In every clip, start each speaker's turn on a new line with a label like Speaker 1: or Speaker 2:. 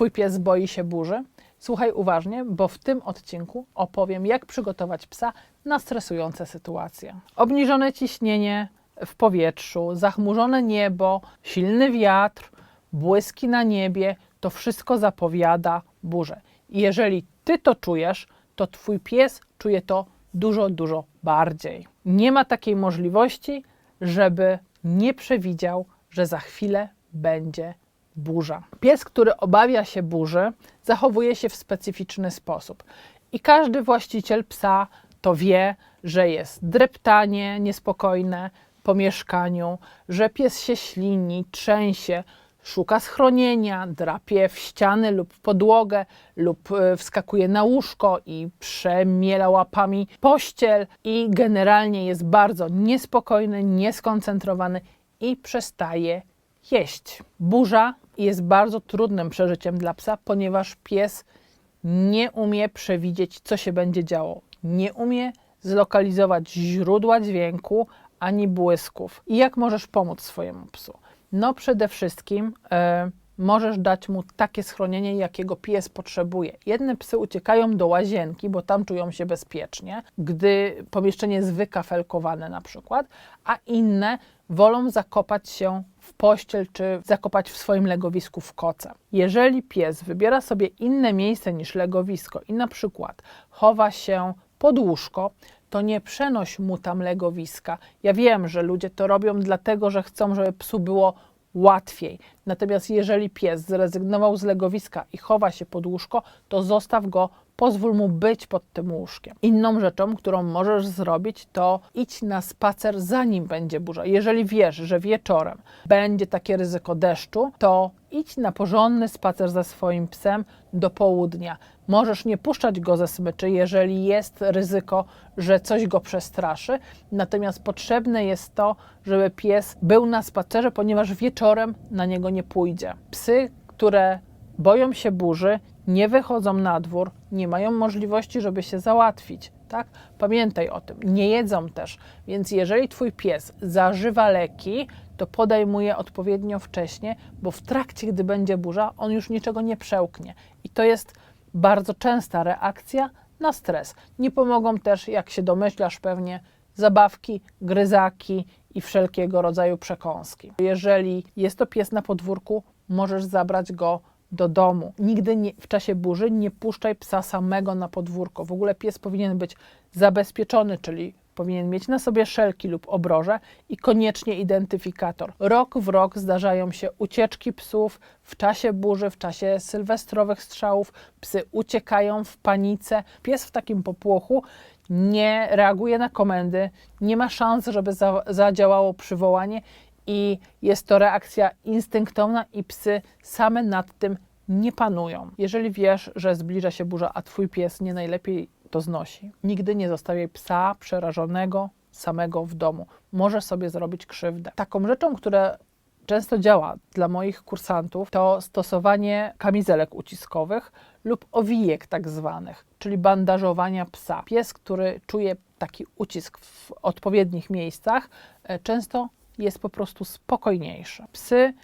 Speaker 1: Twój pies boi się burzy? Słuchaj uważnie, bo w tym odcinku opowiem, jak przygotować psa na stresujące sytuacje. Obniżone ciśnienie w powietrzu, zachmurzone niebo, silny wiatr, błyski na niebie to wszystko zapowiada burzę. I jeżeli ty to czujesz, to twój pies czuje to dużo, dużo bardziej. Nie ma takiej możliwości, żeby nie przewidział, że za chwilę będzie burza. Pies, który obawia się burzy, zachowuje się w specyficzny sposób. I każdy właściciel psa to wie, że jest dreptanie niespokojne po mieszkaniu, że pies się ślini, trzęsie, szuka schronienia, drapie w ściany lub w podłogę, lub e, wskakuje na łóżko i przemiela łapami pościel i generalnie jest bardzo niespokojny, nieskoncentrowany i przestaje jeść. Burza jest bardzo trudnym przeżyciem dla psa, ponieważ pies nie umie przewidzieć, co się będzie działo. Nie umie zlokalizować źródła dźwięku ani błysków. I jak możesz pomóc swojemu psu? No, przede wszystkim e, możesz dać mu takie schronienie, jakiego pies potrzebuje. Jedne psy uciekają do łazienki, bo tam czują się bezpiecznie, gdy pomieszczenie jest wykafelkowane na przykład, a inne wolą zakopać się w pościel czy zakopać w swoim legowisku w koce. Jeżeli pies wybiera sobie inne miejsce niż legowisko i na przykład chowa się pod łóżko, to nie przenoś mu tam legowiska. Ja wiem, że ludzie to robią dlatego, że chcą, żeby psu było łatwiej. Natomiast jeżeli pies zrezygnował z legowiska i chowa się pod łóżko, to zostaw go, pozwól mu być pod tym łóżkiem. Inną rzeczą, którą możesz zrobić, to idź na spacer zanim będzie burza. Jeżeli wiesz, że wieczorem będzie takie ryzyko deszczu, to idź na porządny spacer ze swoim psem do południa. Możesz nie puszczać go ze smyczy, jeżeli jest ryzyko, że coś go przestraszy. Natomiast potrzebne jest to, żeby pies był na spacerze, ponieważ wieczorem na niego nie pójdzie. Psy, które boją się burzy, nie wychodzą na dwór, nie mają możliwości, żeby się załatwić. Tak? Pamiętaj o tym. Nie jedzą też. Więc jeżeli twój pies zażywa leki, to podaj mu je odpowiednio wcześnie, bo w trakcie, gdy będzie burza, on już niczego nie przełknie. I to jest bardzo częsta reakcja na stres. Nie pomogą też, jak się domyślasz pewnie, zabawki, gryzaki i wszelkiego rodzaju przekąski. Jeżeli jest to pies na podwórku, możesz zabrać go do domu. Nigdy nie, w czasie burzy nie puszczaj psa samego na podwórko. W ogóle pies powinien być zabezpieczony, czyli powinien mieć na sobie szelki lub obroże i koniecznie identyfikator. Rok w rok zdarzają się ucieczki psów w czasie burzy, w czasie sylwestrowych strzałów. Psy uciekają w panice. Pies w takim popłochu nie reaguje na komendy, nie ma szans, żeby za, zadziałało przywołanie i jest to reakcja instynktowna i psy same nad tym nie panują. Jeżeli wiesz, że zbliża się burza, a twój pies nie najlepiej to znosi, nigdy nie zostawiaj psa przerażonego samego w domu. Może sobie zrobić krzywdę. Taką rzeczą, która często działa dla moich kursantów, to stosowanie kamizelek uciskowych lub owijek tak zwanych, czyli bandażowania psa. Pies, który czuje taki ucisk w odpowiednich miejscach, e, często jest po prostu spokojniejszy. Psy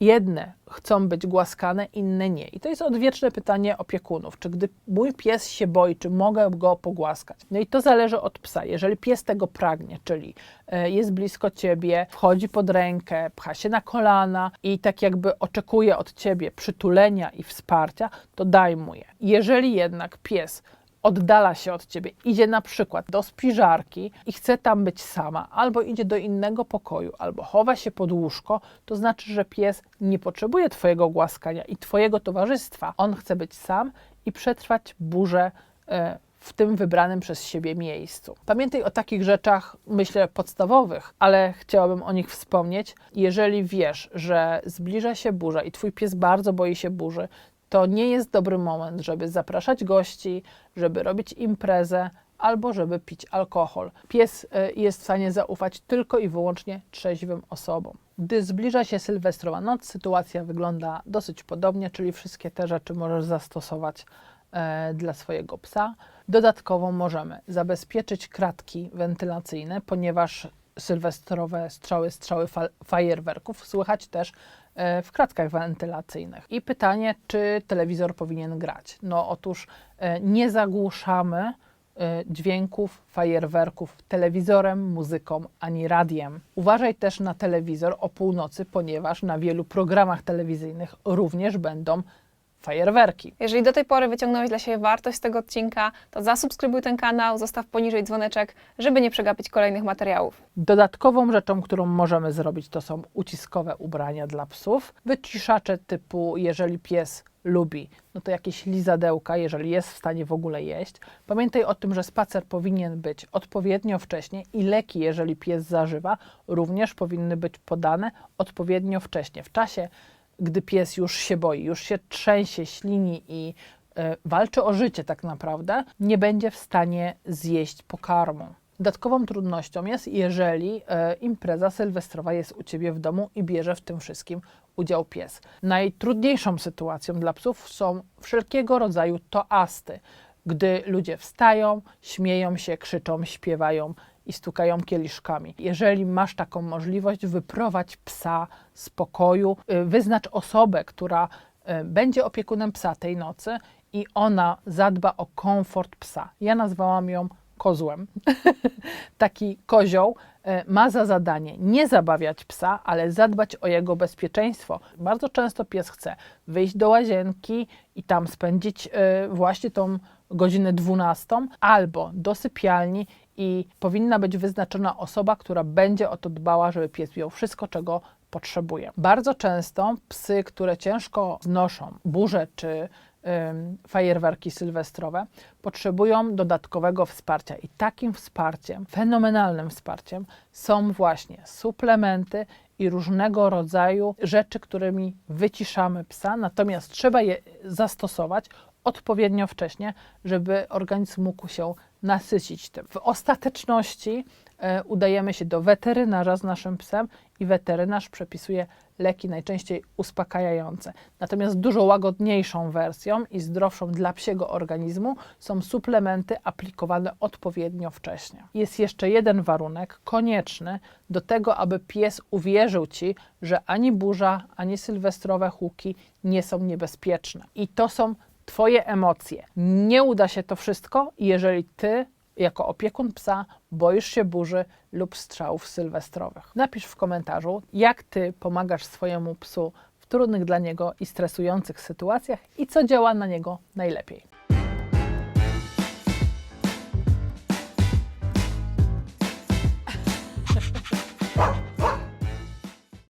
Speaker 1: jedne chcą być głaskane, inne nie. I to jest odwieczne pytanie opiekunów, czy gdy mój pies się boi, czy mogę go pogłaskać. No i to zależy od psa. Jeżeli pies tego pragnie, czyli e, jest blisko ciebie, wchodzi pod rękę, pcha się na kolana i tak jakby oczekuje od ciebie przytulenia i wsparcia, to daj mu je. Jeżeli jednak pies oddala się od ciebie, idzie na przykład do spiżarki i chce tam być sama, albo idzie do innego pokoju, albo chowa się pod łóżko, to znaczy, że pies nie potrzebuje twojego głaskania i twojego towarzystwa. On chce być sam i przetrwać burzę e, w tym wybranym przez siebie miejscu. Pamiętaj o takich rzeczach, myślę, podstawowych, ale chciałabym o nich wspomnieć. Jeżeli wiesz, że zbliża się burza i twój pies bardzo boi się burzy, to nie jest dobry moment, żeby zapraszać gości, żeby robić imprezę albo żeby pić alkohol. Pies y, jest w stanie zaufać tylko i wyłącznie trzeźwym osobom. Gdy zbliża się sylwestrowa noc, sytuacja wygląda dosyć podobnie, czyli wszystkie te rzeczy możesz zastosować e, dla swojego psa. Dodatkowo możemy zabezpieczyć kratki wentylacyjne, ponieważ sylwestrowe strzały, strzały fa- fajerwerków słychać też w kratkach wentylacyjnych. I pytanie, czy telewizor powinien grać? No otóż e, nie zagłuszamy e, dźwięków, fajerwerków telewizorem, muzyką ani radiem. Uważaj też na telewizor o północy, ponieważ na wielu programach telewizyjnych również będą fajerwerki.
Speaker 2: Jeżeli do tej pory wyciągnąłeś dla siebie wartość z tego odcinka, to zasubskrybuj ten kanał, zostaw poniżej dzwoneczek, żeby nie przegapić kolejnych materiałów.
Speaker 1: Dodatkową rzeczą, którą możemy zrobić, to są uciskowe ubrania dla psów. Wyciszacze typu, jeżeli pies lubi, no to jakieś lizadełka, jeżeli jest w stanie w ogóle jeść. Pamiętaj o tym, że spacer powinien być odpowiednio wcześnie i leki, jeżeli pies zażywa, również powinny być podane odpowiednio wcześnie. W czasie, gdy pies już się boi, już się trzęsie, ślini i e, walczy o życie tak naprawdę, nie będzie w stanie zjeść pokarmu. Dodatkową trudnością jest, jeżeli e, impreza sylwestrowa jest u ciebie w domu i bierze w tym wszystkim udział pies. Najtrudniejszą sytuacją dla psów są wszelkiego rodzaju toasty, gdy ludzie wstają, śmieją się, krzyczą, śpiewają i stukają kieliszkami. Jeżeli masz taką możliwość, wyprowadź psa z pokoju, y, wyznacz osobę, która y, będzie opiekunem psa tej nocy i ona zadba o komfort psa. Ja nazwałam ją kozłem. Taki kozioł e, ma za zadanie nie zabawiać psa, ale zadbać o jego bezpieczeństwo. Bardzo często pies chce wyjść do łazienki i tam spędzić e, właśnie tą godzinę 12, albo do sypialni i powinna być wyznaczona osoba, która będzie o to dbała, żeby pies miał wszystko, czego potrzebuje. Bardzo często psy, które ciężko znoszą burze czy fajerwerki sylwestrowe, potrzebują dodatkowego wsparcia. I takim wsparciem, fenomenalnym wsparciem, są właśnie suplementy i różnego rodzaju rzeczy, którymi wyciszamy psa, natomiast trzeba je zastosować odpowiednio wcześnie, żeby organizm mógł się nasycić tym. W ostateczności udajemy się do weterynarza z naszym psem i weterynarz przepisuje leki najczęściej uspokajające. Natomiast dużo łagodniejszą wersją i zdrowszą dla psiego organizmu są suplementy aplikowane odpowiednio wcześnie. Jest jeszcze jeden warunek konieczny do tego, aby pies uwierzył ci, że ani burza, ani sylwestrowe huki nie są niebezpieczne. I to są Twoje emocje. Nie uda się to wszystko, jeżeli Ty, jako opiekun psa, boisz się burzy lub strzałów sylwestrowych. Napisz w komentarzu, jak Ty pomagasz swojemu psu w trudnych dla niego i stresujących sytuacjach i co działa na niego najlepiej.